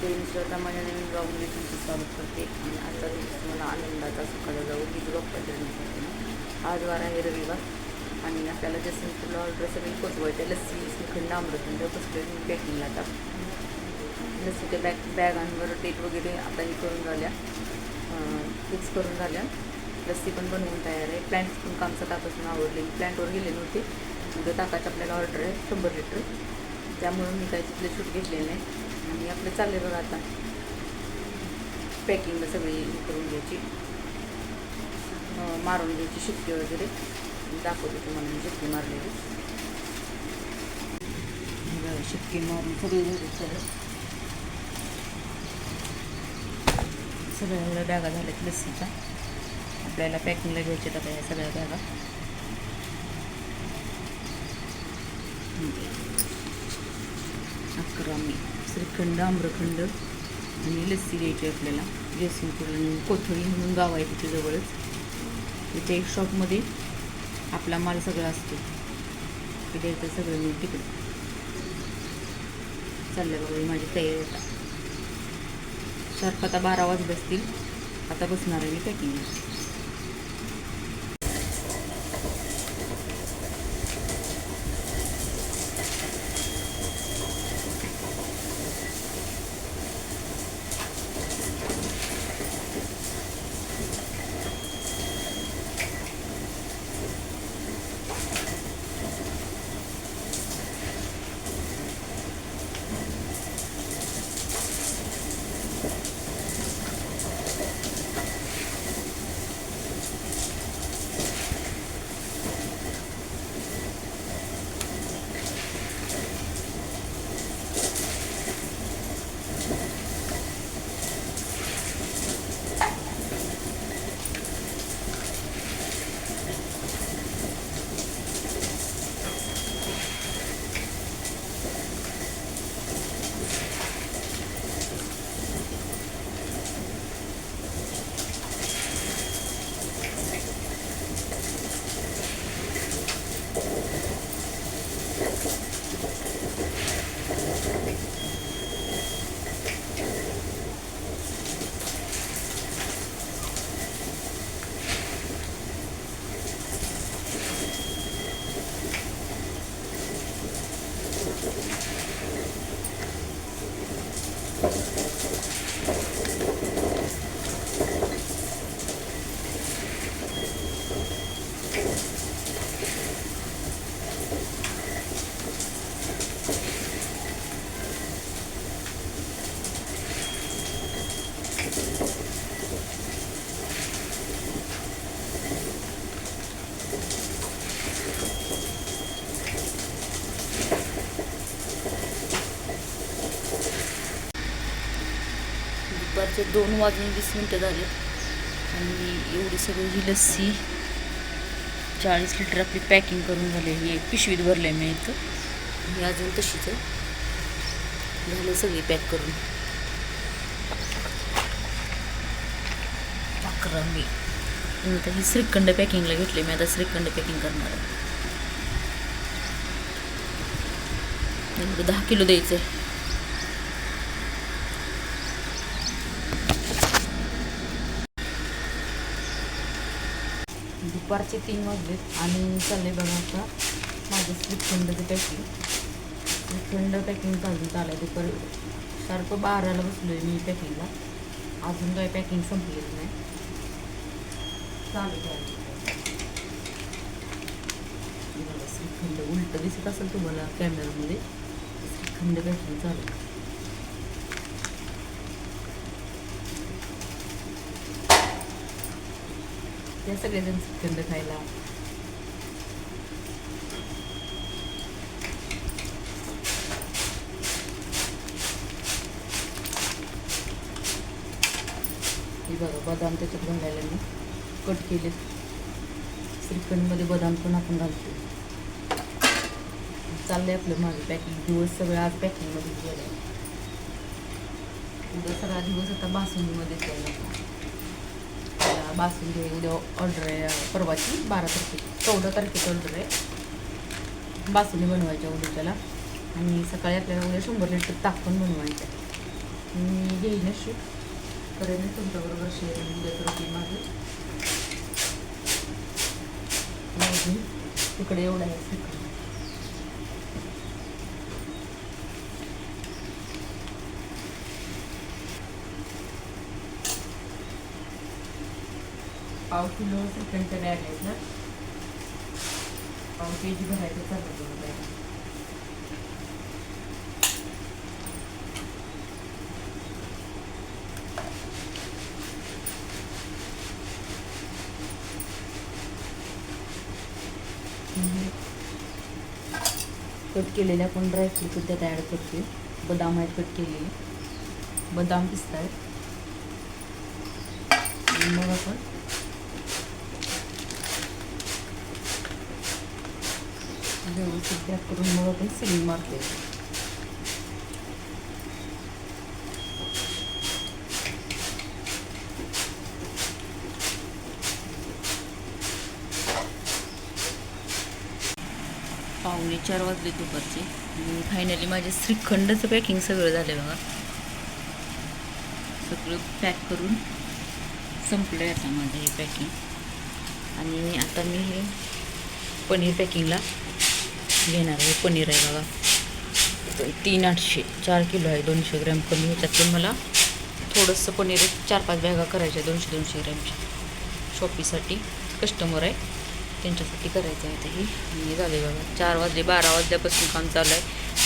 नमस्ते मी श्रद्धा माझ्या नवीन ब्लॉगमध्ये तुमचं स्वागत करते. आणि आजचा दिवस मला आनंदाचा सुखाला जाऊ हीच बाप्पा जन्मसाठी आज वार आहे रविवार. आणि आपल्याला जसं ऑर्डर सगळी पोचवायचं. लस्सी श्रीखंड आम्रखंड बसले पॅकिंगला आता. लस्सीच्या बॅग बॅगांवर डेट वगैरे आता हे करून झाल्या. फिक्स करून झाल्या. लस्सी पण बनवून तयार आहे. प्लॅन्ट पण कामचं सकाळपासून आवडले प्लॅन्टवर गेले नव्हते उद्या ताकाची आपल्याला ऑर्डर आहे शंभर लिटर त्यामुळं मी काही तिथले शूट घेतलेलं नाही. आणि आपलं चाललं बघा आता. पॅकिंगला सगळी करून घ्यायची. मारून घ्यायची शिट्टी वगैरे. दाखवते तुम्हाला मी शिट्टी मारलेली. हे शिट्टी मारून सगळी सगळं. सगळ्या बॅगा झाल्यात लसीच्या आपल्याला पॅकिंगला घ्यायच्या आता या सगळ्या बॅगा. करू आम्ही. श्रीखंड आम्रखंड आणि लस्सी द्यायची आपल्याला. जयसिंगपूरला कोथळी म्हणून गाव आहे तिथे जवळच. तिथे एक शॉपमध्ये आपला माल सगळा असतो. ते द्यायचं सगळं मी तिकडे. चाललं बघा माझी तयारी आता. शार्प आता बारा वाज बसतील आता बसणार आहे मी पॅकिंग दुपारचे दोन वाजून वीस मिनटं झाले आणि एवढी सगळी ही लस्सी चाळीस लिटर आपली पॅकिंग करून झालेली आहे. पिशवीत भरलं आहे मी इथं. ही अजून तशीच आहे. झाले सगळी पॅक करून. अकरा मी. आता ही श्रीखंड पॅकिंगला घेतली मी. आता श्रीखंड पॅकिंग करणार आहे. दहा किलो द्यायचं आहे दुपारचे तीन वाजलेत आणि चालले बघा आता माझं श्रीखंडचं पॅकिंग. श्रीखंड पॅकिंग चालू चालू आहे दुपार. सारखं बाराला बसलो आहे मी पॅकिंगला. अजून काही पॅकिंग संपलेलं नाही. चालू आहे. श्रीखंड उलट दिसत असेल तुम्हाला कॅमेरामध्ये श्रीखंड पॅकिंग चालू या सगळेजण श्रीखंड खायला. हे बघा बदाम त्याच्यात घालायला मी कट केले श्रीखंडमध्ये बदाम पण आपण घालतो चाललंय आपलं माझं पॅकिंग. दिवस सगळं आज पॅकिंगमध्ये गेलं उद्या सगळा दिवस आता बासुंदीमध्ये गेला. बासुंदी उद्या ऑर्डर आहे परवाची बारा तारखे चौदा तारखेची ऑर्डर आहे. बासुंदी बनवायच्या उद्या आणि सकाळी आपल्याला उद्या शंभर लिटर ताक पण बनवायचं आहे. मी घेईन अशी करेन तुमच्याबरोबर शेअर उद्या करते माझं. अजून तिकडे एवढं आहे पाव किलो चिकनच्या बॅग आहेत ना? पाव के जी भरायचं चाललं तुम्ही बॅग कट केलेल्या आपण ड्रायफ्रूट सुद्धा तयार करते? बदाम आहेत कट केलेले. बदाम पिसत आहेत मग आपण व्यवस्थित पॅक करून मग आपण सिलिंग मारते पावणे चार वाजले दुपारचे. आणि फायनली माझे श्रीखंडचं पॅकिंग सगळं झालं बघा. सगळं पॅक करून संपलं आहे आता माझं हे पॅकिंग आणि आता मी हे पनीर पॅकिंगला घेणार आहे पनीर आहे बघा. तीन आठशे चार किलो आहे दोनशे ग्रॅम कमी ह्याच्यातून मला थोडंसं पनीर एक चार पाच बॅगा करायच्या दोनशे दोनशे ग्रॅमच्या. शॉपीसाठी कस्टमर आहे. त्यांच्यासाठी करायचं आहे आता हे. आणि झाले बघा. चार वाजले बारा वाजल्यापासून काम चालू आहे.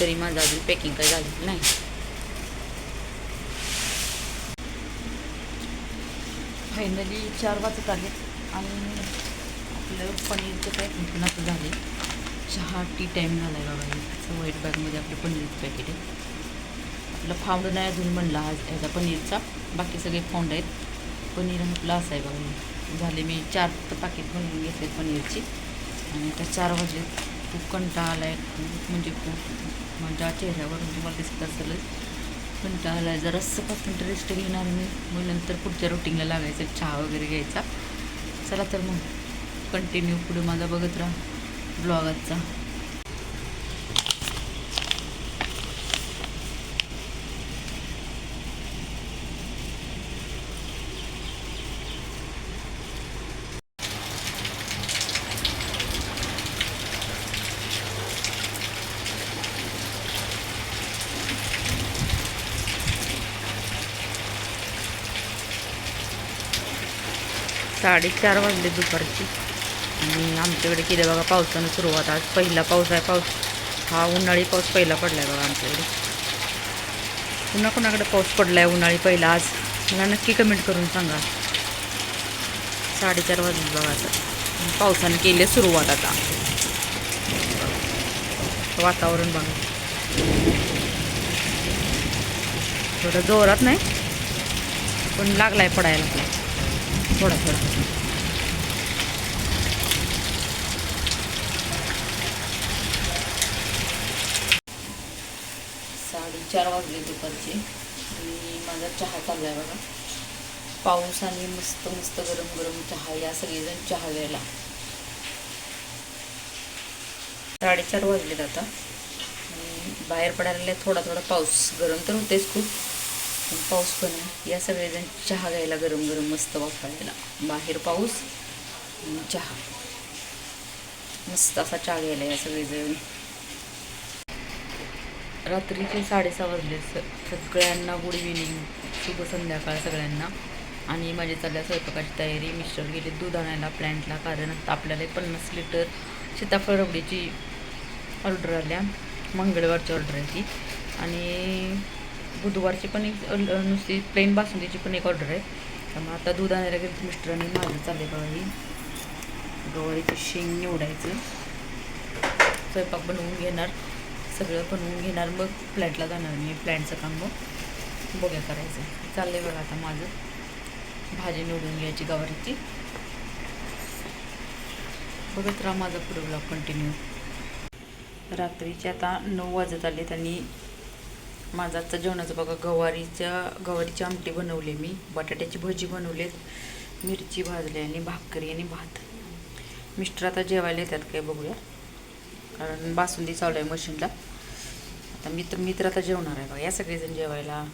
तरी माझं अजून पॅकिंग काही झालेलं नाही. फायनली चार वाजत आहेत. आणि आपलं पनीरचं पॅकिंग पण असं झाले. चहा टी टाईम झाला आहे बाबा हे व्हाईट बॅगमध्ये आपलं पनीरचं पॅकेट आहे. आपलं फाउंड नाही अजून म्हणला आज ह्याचा पनीरचा. बाकी सगळे फाउंड आहेत. पनीर आपला असं आहे बघा. झाले मी चार पाकिट बनवून घेतले पनीरची. आणि आता चार वाजले. खूप कंटाळा आला आहे खूप म्हणजे खूप माझ्या चेहऱ्यावरून तुम्हाला म्हणजे दिसत असेलच. कंटाळा आला आहे जरासं पाच रेस्ट घेणार मी. मग नंतर पुढच्या रुटीनला लागायचं चहा वगैरे घ्यायचा. चला तर मग. कंटिन्यू पुढे माझा बघत राहा. ब्लॉग आजचा साडेचार वाजले दुपारची आणि आमच्याकडे केलं बघा पावसानं सुरुवात. आज पहिला पाऊस आहे पाऊस. हा उन्हाळी पाऊस पहिला पडला आहे बघा आमच्याकडे. पुन्हा कोणाकडे पाऊस पडला आहे उन्हाळी पहिला? आज मला नक्की कमेंट करून सांगा. साडेचार वाजले बघा आता. पावसानं केली आहे सुरुवात आता. वातावरण बघा. थोडं जोरात नाही पण लागलाय पडायला. थोडा थोडा. साडेचार वाजले दुपारचे. आणि माझा चहा चाललाय बघा. पाऊस आणि मस्त मस्त गरम गरम चहा या सगळेजण चहा घ्यायला. साडेचार वाजलेत आता. आणि बाहेर पडायला थोडा थोडा पाऊस. गरम तर होतेच खूप. पण पाऊस पण आहे. या सगळेजण चहा घ्यायला गरम गरम मस्त वापरायला. बाहेर पाऊस आणि चहा. मस्त असा चहा घ्यायला या सगळेजण. रात्रीचे साडेसहा वाजले स सगळ्यांना गुड इव्हिनिंग शुभ संध्याकाळ सगळ्यांना. आणि माझी चालल्या स्वयंपाकाची तयारी मिस्टर गेले दूध आणायला प्लॅन्टला कारण आता आपल्याला एक पन्नास लिटर सीताफळ रबडीची ऑर्डर आल्या. मंगळवारची ऑर्डर आहे ती. आणि बुधवारची पण एक ल- नुसती प्लेन बासुंदीची पण एक ऑर्डर आहे. त्यामुळे आता दूध आणायला गेलं मिस्टर आणि माझं चालले गवारी. गवारीचं शेंग निवडायचं. स्वयंपाक बनवून घेणार. सगळं बनवून घेणार. मग फ्लॅटला जाणार मी फ्लॅटचं काम मग बघ्या करायचं. चाललंय बघा आता माझं. भाजी निवडून घ्यायची गवारीची. बघत राहा माझा पुढे ब्लॉग कंटिन्यू रात्रीचे आता नऊ वाजत आलेत आणि माझा आजचा जेवणाचं बघा गवारीच्या गवारीची आमटी बनवली मी. बटाट्याची भजी बनवलीत. मिरची भाजली आणि भाकरी आणि भात. मिस्टर आता जेवायला येतात काय बघूया. कारण बासुंदी चालू आहे मशीनला. तर मित्र मित्र आता जेवणार आहे बघा. या सगळेजण जेवायला